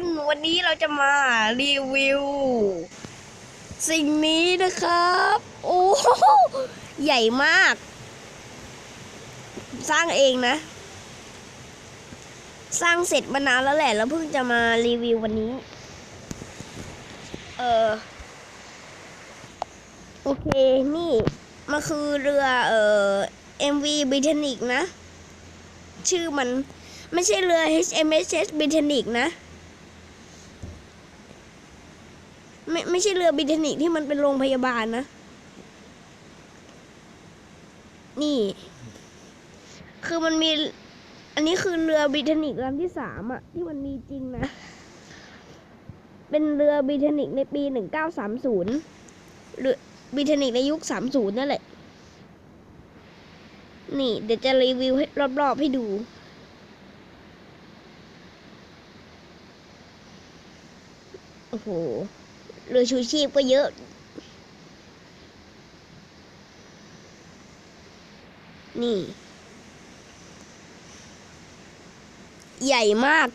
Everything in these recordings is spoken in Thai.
นวันนี้เราจะมารีวิว สิ่งนี้นะครับ โอ้โหใหญ่มาก สร้างเองนะ สร้างเสร็จมานานแล้วแหละ แล้วเพิ่งจะมารีวิววันนี้ เออโอเค นี่มันคือเรือเอ่อ MV Britannic นะ ชื่อมันไม่ใช่เรือ HMSS Britannic นะ ไม่ไม่ใช่เรือ Britannic ที่มันเป็นโรงพยาบาลนะ นี่ คือมันมี อันนี้คือเรือ Britannic ลำที่สามอะที่มันมีจริงนะ เป็นเรือ Britannic ในปี1930เก้าสามศูนย์เรือ Britannic ในยุค30นั่นแหละ นี่เดี๋ยวจะรีวิวให้รอบๆให้ดูโอ้โห เรือชูชีพก็เยอะ นี่ ใหญ่มาก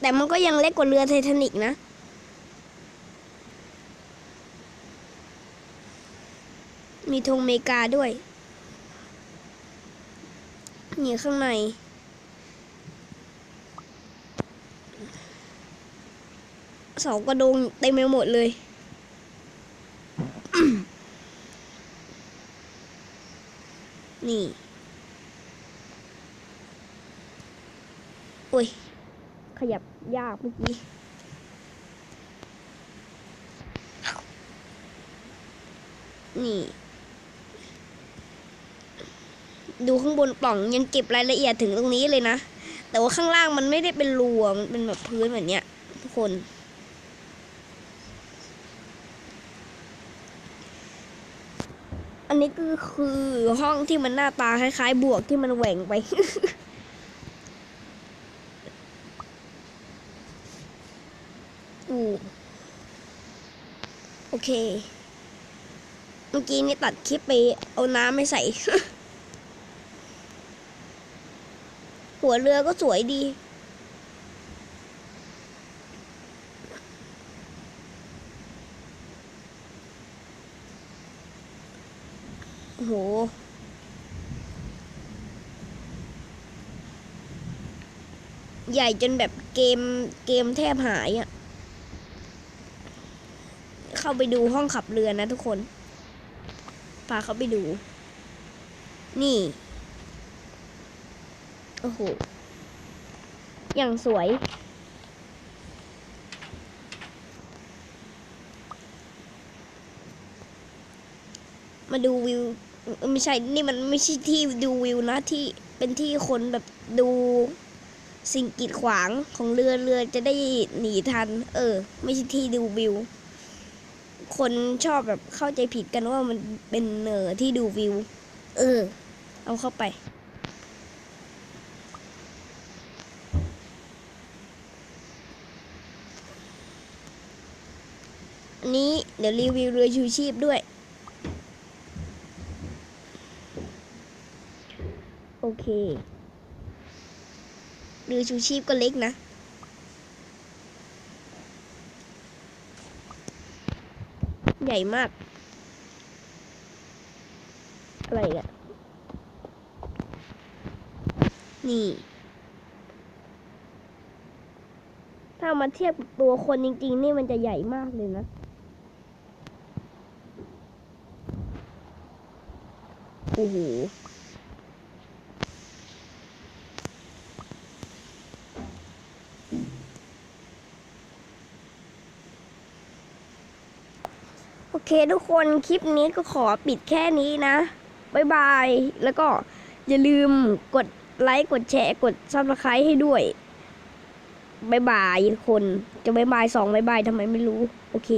แต่มันก็ยังเล็กกว่าเรือไททานิกนะมีธงเมกาด้วย นี่ข้างใน เสากระโดงเต็มไปหมดเลยนี่โอ้ย ขยับยากเมื่อกี้นี่ ดูข้างบนปล่องยังเก็บรายละเอียดถึงตรงนี้เลยนะ แต่ว่าข้างล่างมันไม่ได้เป็นรูมันเป็นแบบพื้นแบบเนี้ยทุกคน อันนี้ก็คือห้องที่มันหน้าตาคล้ายๆ บวกที่มันแหว่งไป อูโอเค เมื่อกี้นี่ตัดคลิปไปเอาน้ำไม่ใส่ หัวเรือก็สวยดี โอ้โห ใหญ่จนแบบเกมเกมแทบหายอะ่ะ เข้าไปดูห้องขับเรือนะทุกคน พาเขาไปดู นี่ โอ้โห อย่างสวยมาดูวิว ไม่ใช่นี่มันไม่ใช่ที่ดูวิวนะที่เป็นที่คนแบบดูสิ่งกีดขวางของเรือเรือจะได้หนีทัน เออ ไม่ใช่ที่ดูวิว คนชอบแบบเข้าใจผิดกันว่ามันเป็นเนอที่ดูวิว เออ เอาเข้าไป อันนี้เดี๋ยวรีวิวเรือชูชีพด้วย อเคเรือชูชีพก็เล็กนะ ใหญ่มาก อะไรอะ นี่ ถ้ามาเทียบกับตัวคนจริง ๆ นี่มันจะใหญ่มากเลยนะโอ้โห อเคทุกคนคลิปนี้ก็ขอปิดแค่นี้นะบ๊ายบาย แล้วก็อย่าลืมกดไลค์ กดแชร์ กดซับสไครต์ให้ด้วยบ๊ายบายทุกคน จะบ๊ายบายสองบ๊ายบายทำไมไม่รู้ โอเค